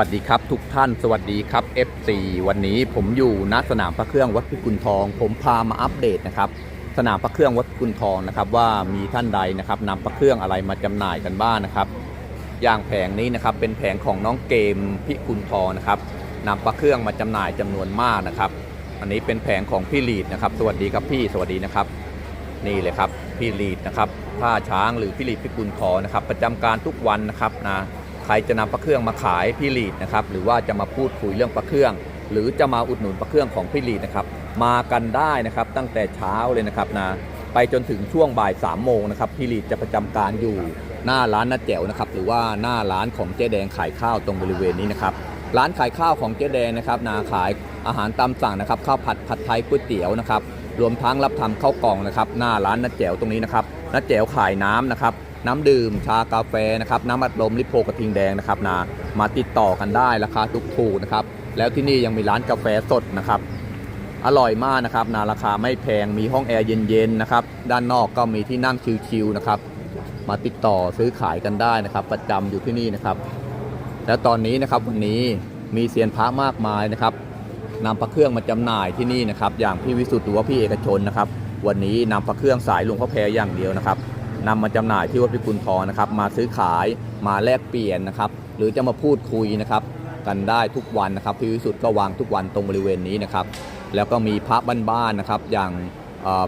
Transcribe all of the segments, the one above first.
สวัสดีครับทุกท่านสวัสดีครับ FC วันนี้ผมอยู่ณสนามพระเครื่องวัดพิกุลทอง ผมพามาอัปเดตนะครับสนามพระเครื่องวัดพิกุลทองนะครับว่ามีท่านใดนะครับนำพระเครื่องอะไรมาจำหน่ายกันบ้างนะครับ อย่างแผงนี้นะครับเป็นแผงของน้องเกมพิกุลทองนะครับนำพระเครื่องมาจำหน่ายจำนวนมากนะครับ อันนี้เป็นแผงของพี่ลีดนะครับสวัสดีครับพี่สวัสดีนะครับ นี่เลยครับพี่ลีดนะครับผ้าช้างหรือพี่ลีดพิกุลทองนะครับประจำการทุกวันนะครับนะ รจะนำพระเครื่องมาขายพี่ลีดนะครับหรือว่าจะมาพูดคุยเรื่องพระเครื่อง หรือจะมาอุดหนุนพระเครื่องของพี่ลีดนะครับมากันได้นะครับตั้งแต่เช้าเลยนะครับนะไปจนถึงช่วงบ่าย3ามโมงนะครับพี่ลีดจะประจำการอยู่หน้าร้านน้าแจ๋วนะครับหรือว่าหน้าร้านของเจ๊แดงขายข้าวตรงบริเวณนี้นะครับร้านขายข้าวของเจ๊แดงนะครับนาขายอาหารตามสั่งนะครับข้าวผัดผัดไทยก๋วยเตี๋ยวนะครับรวมทั้งรับทำข้าวกล่องนะครับหน้าร้านน้าแจ๋วตรงนี้นะครับน้าแจ๋วขายน้ำนะครับ น้ำดื่ม ชากาแฟนะครับน้ำอัดลมลิโพกระทิงแดงนะครับนามาติดต่อกันได้ราคาทุกถูกนะครับแล้วที่นี่ยังมีร้านกาแฟสดนะครับอร่อยมากนะครับนาราคาไม่แพงมีห้องแอร์เย็นๆนะครับด้านนอกก็มีที่นั่งชิลๆนะครับมาติดต่อซื้อขายกันได้นะครับ ประจำอยู่ที่นี่นะครับ แล้วตอนนี้นะครับวันนี้มีเซียนพระมากมายนะครับนำพระเครื่องมาจำหน่ายที่นี่นะครับ อย่างพี่วิสุทธ์หรือว่าพี่เอกชนนะครับ วันนี้นำพระเครื่องสายหลวงพ่อแพรอย่างเดียวนะครับ นำมาจำหน่ายที่วัดพิกุลทองนะครับ มาซื้อขายมาแลกเปลี่ยนนะครับ หรือจะมาพูดคุยนะครับ กันได้ทุกวันนะครับพี่วิสุทธ์ก็วางทุกวันตรงบริเวณนี้นะครับ แล้วก็มีพระบ้านๆนะครับ อย่าง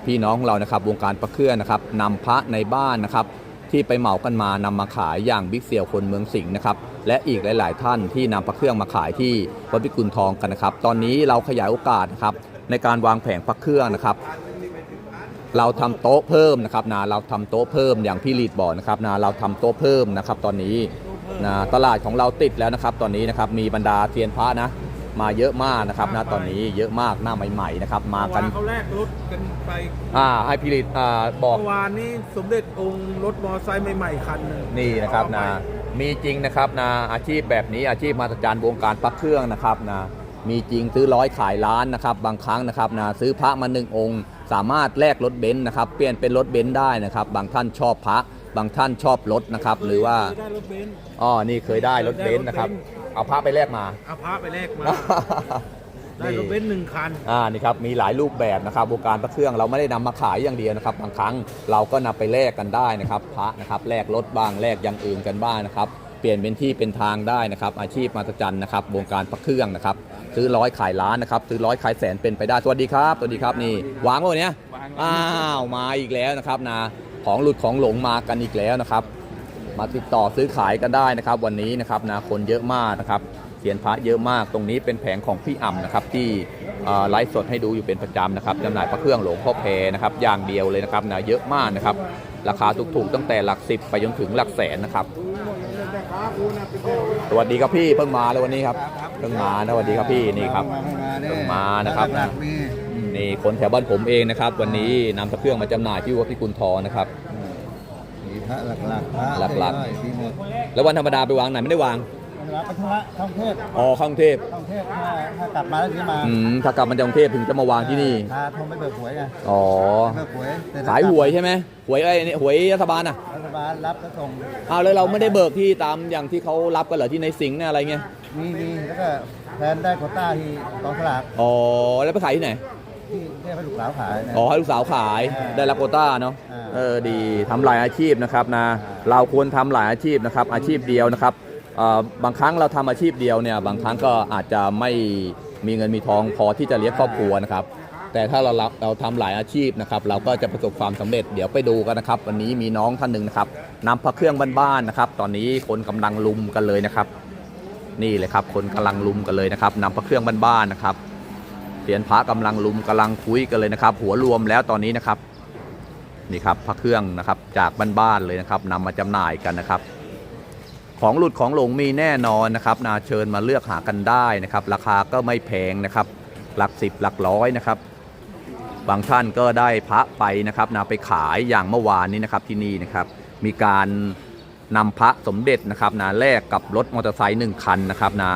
พี่น้องเรานะครับวงการพระเครื่องนะครับนำพระในบ้านนะครับ ที่ไปเหมากันมานำมาขายอย่างบิ๊กเซียวคนเมืองสิงห์นะครับ และอีกหลาย ๆ ท่านที่นำพระเครื่องมาขายที่วัดพิกุลทองกันนะครับ ตอนนี้เราขยายโอกาสนะครับในการวางแผงพระเครื่องนะครับ เราทำโต๊ะเพิ่มนะครับนะเราทำโต๊ะเพิ่มอย่างพี่ลีดบอกนะครับนะเราทำโต๊ะเพิ่มนะครับ ตอนนี้นะตลาดของเราติดแล้วนะครับ ตอนนี้นะครับมีบรรดาเทียนพระนะ มาเยอะมากนะครับนะตอนนี้เยอะมากหน้าใหม่ๆนะครับ มากันเมื่อวเขาแลกรถกันไปอ่าให้พี่ลีดอ่าบอกเมื่อวานนี้สมเด็จองค์รถมอไซค์ใหม่ๆคันหนึ่งนี่นะครับนะเอาไปมีจริงนะครับนะอาชีพแบบนี้อาชีพมาตรฐานวงการพระเครื่องนะครับนะมีจริงซื้อร้อยขายล้านนะครับ บางครั้งนะครับนะซื้อพระมาหนึ่งองค์ สามารถแลกรถเบนซ์นะครับเปลี่ยนเป็นรถเบนซ์ได้นะครับ บางท่านชอบพระ บางท่านชอบรถนะครับ หรือว่าเคยได้รถเบนซ์อ๋อนี่เคยได้รถเบนซ์นะครับ เอาพระไปแลกมา เอาพระไปแลกมาได้รถเบนซ์หนึ่งคันอ่านี่ครับมีหลายรูปแบบนะครับวงการพระเครื่องเราไม่ได้นำมาขายอย่างเดียวนะครับ บางครั้งเราก็นำไปแลกกันได้นะครับ พระนะครับแลกรถบ้างแลกอย่างอื่นกันบ้างนะครับ เปลี่ยนเป็นที่เป็นทางได้นะครับอาชีพมาตรจันนะครับวงการพระเครื่องนะครับซื้อร้อยขายล้านนะครับซื้อร้อยขายแสนเป็นไปได้สวัสดีครับสวัสดีครับนี่วางวันนี้อ้าวมาอีกแล้วนะครับนะของหลุดของหลงมากันอีกแล้วนะครับมาติดต่อซื้อขายกันได้นะครับ วันนี้นะครับนะคนเยอะมากนะครับเสียนพระเยอะมากตรงนี้เป็นแผงของพี่อ่ำนะครับที่ไลฟ์สดให้ดูอยู่เป็นประจำนะครับจำหน่ายพระเครื่องหลวงพ่อแพนะครับอย่างเดียวเลยนะครับนะเยอะมากนะครับราคาถูกๆตั้งแต่หลักสิบไปจนถึงหลักแสนนะครับ สวัสดีครับพี่เพิ่งมาเลยวันนี้ครับเพิ่งมานะสวัสดีครับพี่นี่ครับเพิ่งมานะครับหลักมีนี่คนแถวบ้านผมเองนะครับ วันนี้นำพระเครื่องมาจำหน่ายที่วัดพิกุลทองนะครับมีพระหลักหลักๆพระหลักๆได้มีหมดแล้ววันธรรมดาไปวางไหนไม่ได้วางรับไปธุระท่องเทพอ๋อเข้ากรุงเทพท่องเทพถ้าถ้ากลับมาแล้วถึงจะมาอืมถ้ากลับมาจากกรุงเทพถึงจะมาวางที่นี่พาโทรไปเบิกหวยไงอ๋อเบิกหวยแต่ถ้ขายหวยใช่ไหมหวยไอ้นี่หวยรัฐบาลอะรัฐ บาลรับแล้วส่งอ้าวแล้วเราไม่ได้เบิกที่ตามอย่างที่เขารับกันเหรอที่ในสิงห์เนี่ยอะไรเงี้ยมีมีแล้วก็แทนได้โควต้าที่กองสลากอ๋อแล้วไปขายที่ไหนที่เทพให้ลูกสาวขายนะอ๋อให้ลูกสาวขายอ่าได้รับโควต้าเนาะอ่าเออดีทำหลายอาชีพนะครับนะอ่าเราควรทำหลายอาชีพนะครับ อาชีพเดียวนะครับเอ่อบางครั้งเราทำอาชีพเดียวเนี่ยบางครั้งก็อาจจะไม่มีเงินมีทองพอที่จะเลี้ยงครอบครัวนะครับ แต่ถ้าเราเราทำหลายอาชีพนะครับ เราก็จะประสบความสำเร็จเดี๋ยวไปดูกันนะครับ วันนี้มีน้องท่านหนึ่งนะครับนำพระเครื่องบ้านๆนะครับ ตอนนี้คนกำลังลุมกันเลยนะครับ นี่เลยครับ คนกำลังลุมกันเลยนะครับนำพระเครื่องบ้านๆนะครับเสียนพระกำลังลุมกำลังคุยกันเลยนะครับ หัวรวมแล้วตอนนี้นะครับนี่ครับพระเครื่องนะครับจากบ้านๆเลยนะครับนำมาจำหน่ายกันนะครับ ของหลุดของหลงมีแน่นอนนะครับ นาเชิญมาเลือกหากันได้นะครับ ราคาก็ไม่แพงนะครับ หลักสิบหลักร้อยนะครับ บางท่านก็ได้พระไปนะครับนาไปขายอย่างเมื่อวานนี้นะครับที่นี่นะครับ มีการนำพระสมเด็จนะครับนาแลกกับรถมอเตอร์ไซค์หนึ่งคันนะครับนา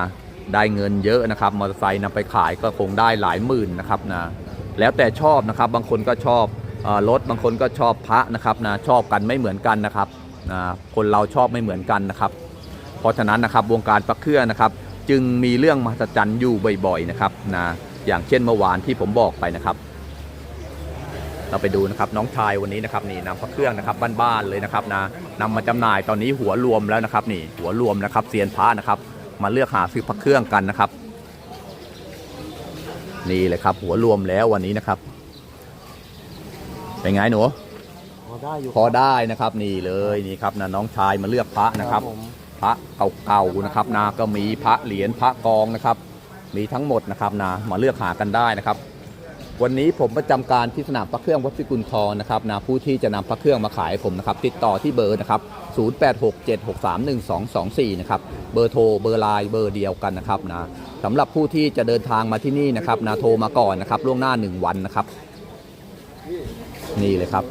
ได้เงินเยอะนะครับมอเตอร์ไซค์นำไปขายก็คงได้หลายหมื่นนะครับนะแล้วแต่ชอบนะครับบางคนก็ชอบรถบางคนก็ชอบพระนะครับนะชอบกันไม่เหมือนกันนะครับนะคนเราชอบไม่เหมือนกันนะครับ เพราะฉะนั้นนะครับวงการพระเครื่องนะครับ จึงมีเรื่องมหัศจรรย์อยู่บ่อยๆนะครับนะอย่างเช่นเมื่อวานที่ผมบอกไปนะครับ เราไปดูนะครับน้องชายวันนี้นะครับนี่นำพระเครื่องนะครับบ้านๆเลยนะครับนะนำมาจำหน่ายตอนนี้หัวรวมแล้วนะครับนี่หัวรวมนะครับเซียนพระนะครับ มาเลือกหาซื้อพระเครื่องกันนะครับ นี่เลยครับ หัวรวมแล้ววันนี้นะครับเป็นไงหนูพอได้อยู่พอได้นะครับนี่เลยนี่ครับนะน้องชายมาเลือกพระนะครับผมพระเก่าๆนะครับนะก็มีพระเหรียญพระกองนะครับ มีทั้งหมดนะครับนะมาเลือกหากันได้นะครับ วันนี้ผมประจำการที่สนามพระเครื่องวัดพิกุลทองนะครับนะผู้ที่จะนำพระเครื่องมาขายผมนะครับ ติดต่อที่เบอร์นะครับ 0867631224 นะครับ เบอร์โทร เบอร์ไลน์เบอร์เดียวกันนะครับนะสำหรับผู้ที่จะเดินทางมาที่นี่นะครับนะโทรมาก่อนนะครับ ล่วงหน้า 1 วันนะครับ นี่เลยครับ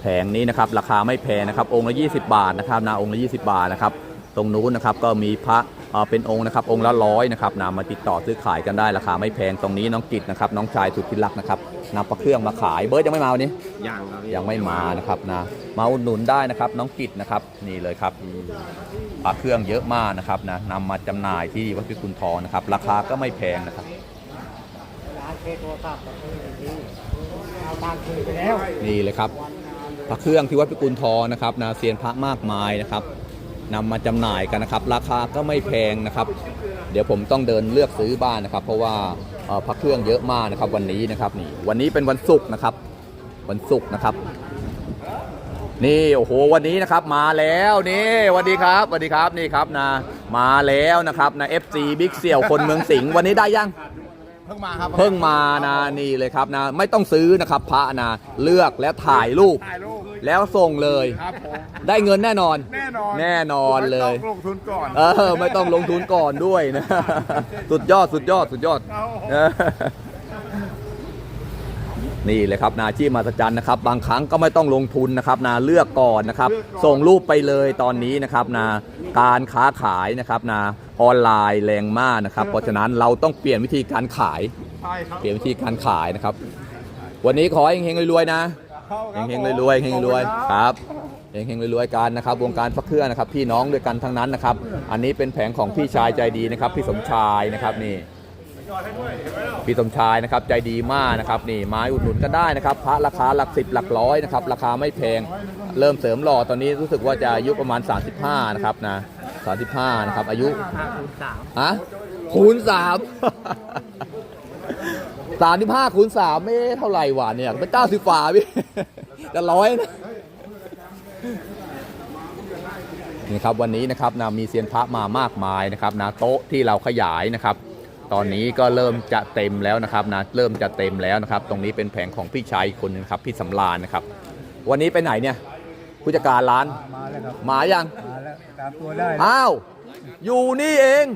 แผงนี้นะครับ ราคาไม่แพงนะครับ องค์ละ 20 บาทนะครับนะองค์ละ 20 บาทนะครับ ตรงนู้นนะครับก็มีพระ เอ่อเป็นองค์นะครับองค์ละร้อยนะครับนะมาติดต่อซื้อขายกันได้ราคาไม่แพงตรงนี้น้องกิตนะครับน้องชายสุดที่รักนะครับนำพระเครื่องมาขายเบิร์ดยังไม่มาวันนี้ยังครับยังไม่มานะครับนะมาอุดหนุนได้นะครับน้องกิตนะครับนี่เลยครับพระเครื่องเยอะมากนะครับนะนำมาจำหน่ายที่วัดพิกุลทองนะครับราคาก็ไม่แพงนะครับร้านเคโทรศัพท์เอาตามคืนไปแล้วนี่เลยครับพระเครื่องที่วัดพิกุลทองนะครับนาเซียนพระมากมายนะครับ นำมาจำหน่ายกันนะครับ ราคาก็ไม่แพงนะครับ เดี๋ยวผมต้องเดินเลือกซื้อบ้านนะครับ เพราะว่าเอ่อพระเครื่องเยอะมากนะครับวันนี้นะครับนี่วันนี้เป็นวันศุกร์นะครับ วันศุกร์นะครับ นี่โอ้โหวันนี้นะครับมาแล้วนี่สวัสดีครับสวัสดีครับนี่ครับนะมาแล้วนะครับนะ FC บิ๊กเสี่ยวคนเมืองสิงห์วันนี้ได้ยังเพิ่งมาครับเพิ่งมานะนี่เลยครับนะ ไม่ต้องซื้อนะครับพระนะเลือกแล้วถ่ายรูปถ่ายรูป แล้วส่งเลย ครับผมได้เงินแน่นอน แน่นอนแน่นอนเลย ไม่ต้องลงทุนก่อนเออ ไม่ต้องลงทุนก่อนด้วยนะ สุดยอดสุดยอดสุดยอดเอาเออนี่เลยครับนาชีพมาสจันนะครับ บางครั้งก็ไม่ต้องลงทุนนะครับ นาเลือกก่อนนะครับ ส่งรูปไปเลยตอนนี้นะครับ นาการค้าขายนะครับ นาออนไลน์แรงมากนะครับ เพราะฉะนั้นเราต้องเปลี่ยนวิธีการขาย ใช่ครับ เปลี่ยนวิธีการขายนะครับ วันนี้ขอให้เฮงๆรวยๆนะ เข้าครับเฮงๆรวยๆเฮงๆรวยๆครับเฮงๆรวยๆกันนะครับ วงการพระเครื่องนะครับ พี่น้องด้วยกันทั้งนั้นนะครับ อันนี้เป็นแผงของพี่ชายใจดีนะครับ พี่สมชายนะครับนี่พี่สมชายนะครับใจดีมากนะครับนี่ไม้อุดหนุนก็ได้นะครับ พระราคาหลักสิบหลักร้อยนะครับราคาไม่แพงเริ่มเสริมหล่อตอนนี้รู้สึกว่าจะอายุประมาณ 35 นะครับนะ35 นะครับ อายุฮะคูณสาม สามที่ห้าคูณสามไม่เท่าไหร่หวานเนี่ยเป็นเก้าสิบฝาพี่ จะร้อยนะนี่ครับวันนี้นะครับนะมีเซียนพระมามากมายนะครับนะโต๊ะที่เราขยายนะครับ ตอนนี้ก็เริ่มจะเต็มแล้วนะครับนะเริ่มจะเต็มแล้วนะครับ ตรงนี้เป็นแผงของพี่ชายอีกคนนึงครับพี่สำราญนะครับ วันนี้ไปไหนเนี่ยผู้จัดการร้านมาแล้วครับมายังมาแล้วตามตัวได้อ้าวอยู่นี่เอง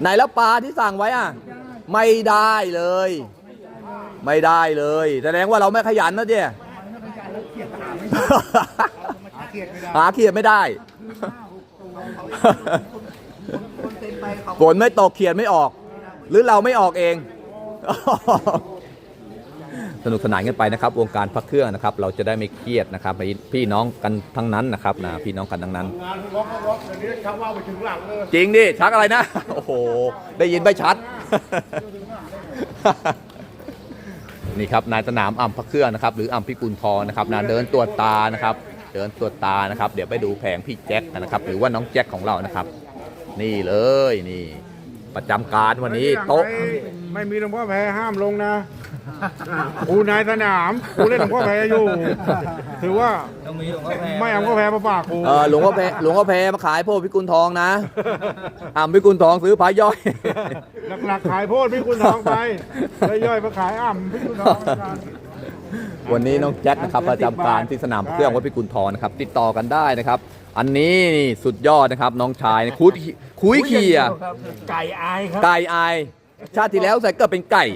ไหนแล้วปลาที่สั่งไว้อะ ไม่ได้เลย ไม่ได้เลยแสดงว่าเราไม่ขยันนะเจ๊หาเขียดไม่ได้ฝนไม่ตกเขียดไม่ออก หรือเราไม่ออกเอง สนุกสนานกันไปนะครับ วงการพระเครื่องนะครับ เราจะได้ไม่เครียดนะครับ พี่น้องกันทั้งนั้นนะครับนะพี่น้องกันทั้งนั้นงานล็อกล็อกเดี๋ยวนี้ชักว่าวไปถึงหลังเลยจริงดิชักอะไรนะ โอ้โห ได้ยินไม่ชัด นี่ครับนายสนามอ่ำพระเครื่องนะครับ หรืออ่ำพิกุลทองนะครับนะเดินตัวตานะครับ เดินตัวตานะครับ เดี๋ยวไปดูแผงพี่แจ็คกันนะครับ หรือว่าน้องแจ็คของเรานะครับ นี่เลยนี่ ประจำการวันนี้โต๊ะ ไม่ไม่มีหลวงพ่อแพรห้ามลงนะกูนายสนามกูเล่นหลวงพ่อแพรอยู่ ถือว่าไม่เอาหลวงพ่อแพรมาฝากกูเออหลวงพ่อแพรหลวงพ่อแพรมาขายพวกพิกุลทองนะอ่ำพิกุลทองซื้อพระย่อย หลักๆขายโพดพี่คุณทองไปแล้วย่อยมาขายอ่ำพี่คุณทองกัน วันนี้น้องแจ็คนะครับประจำการที่สนามเครื่องวัดพิกุลทองนะครับติดต่อกันได้นะครับ อันนี้นี่สุดยอดนะครับน้องชายคุยคุยเขี่ยไก่อายครับไก่อาย ชาติที่แล้วใส่เกิดเป็นไก่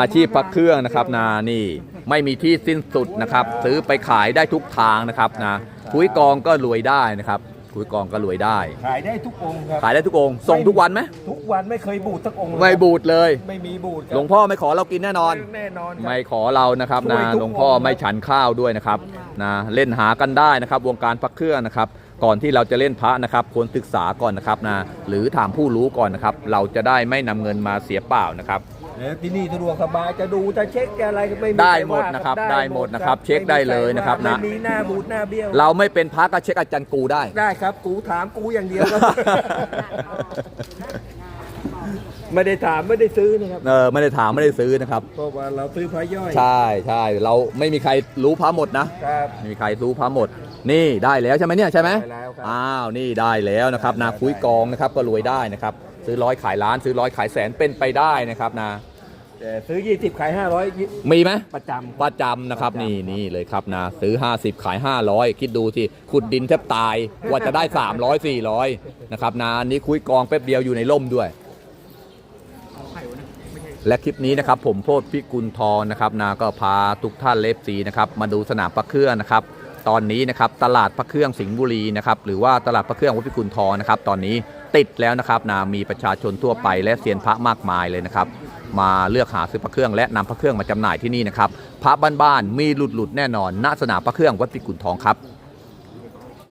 อาชีพพักเครื่องนะครับนานี่ไม่มีที่สิ้นสุดนะครับ ซื้อไปขายได้ทุกทางนะครับนะคุยกองก็รวยได้นะครับ คุยกองก็รวยได้ ขายได้ทุกองค์ครับขายได้ทุกองค์ส่งทุกวันไหมทุกวันไม่เคยบูดสักองค์เลยไม่บูดเลย ไม่มีบูดคหลรัวบงพ่อไม่ขอเรากินแน่นอน แน่นอนครับ ไม่ขอเรานะครับช่วยนะทุกหลวงพ่อองค์ไม่ฉันข้าวด้วยนะครับนะเล่นหากันได้นะครับ วงการพักเครื่องนะครับ ก่อนที่เราจะเล่นพระนะครับควรศึกษาก่อนนะครับนะหรือถามผู้รู้ก่อนนะครับ เราจะได้ไม่นำเงินมาเสียเปล่านะครับ แล้วที่นี่สะดวกสบายจะดูจะเช็คจะอะไรก็ไม่มีได้ใครหมดว่านะครับได้ได้หมดนะครับเช็คได้เลยนะครับนะ ไม่มีหน้าบูดหน้าเบี้ยวเราไม่เป็นพระก็เช็คอาจารย์กูได้ ได้ครับ กูถามกูอย่างเดียวครับ ไม่ได้ถามไม่ได้ซื้อนะครับเออไม่ได้ถามไม่ได้ซื้อนะครับ เพราะว่าเราซื้อพระย่อยใช่ใช่เราไม่มีใครรู้พระหมดนะ ครับ ไม่มีใครรู้พระหมด นี่ได้แล้วใช่ไหมเนี่ยใช่ไหมได้แล้วครับ อ้าวนี่ได้แล้วนะครับนาคุยกองนะครับก็รวยได้นะครับ ซื้อร้อยขายล้านซื้อร้อยขายแสนเป็นไปได้นะครับนะ แต่ซื้อ 20 ขาย 500 มีไหมประจำประจำนะครับประจำนี่นี่เลยครับนะ ซื้อ 50 ขาย 500 คิดดูที่ขุดดินแทบตายกว่าจะได้ 300 400 นะครับนะอันนี้คุยกองแป๊บเดียวอยู่ในร่มด้วย และคลิปนี้นะครับผมโพธพิกุลทองนะครับนาก็พาทุกท่านเลฟซีนะครับมาดูสนามพระเครื่องนะครับ ตอนนี้นะครับตลาดพระเครื่องสิงห์บุรีนะครับหรือว่าตลาดพระเครื่องวัดพิกุลทองนะครับตอนนี้ติดแล้วนะครับนามีประชาชนทั่วไปและเซียนพระมากมายเลยนะครับ มาเลือกหาซื้อพระเครื่องและนำพระเครื่องมาจำหน่ายที่นี่นะครับพระบ้านๆมีหลุดๆแน่นอนณสนามพระเครื่องวัดพิกุลทองครับ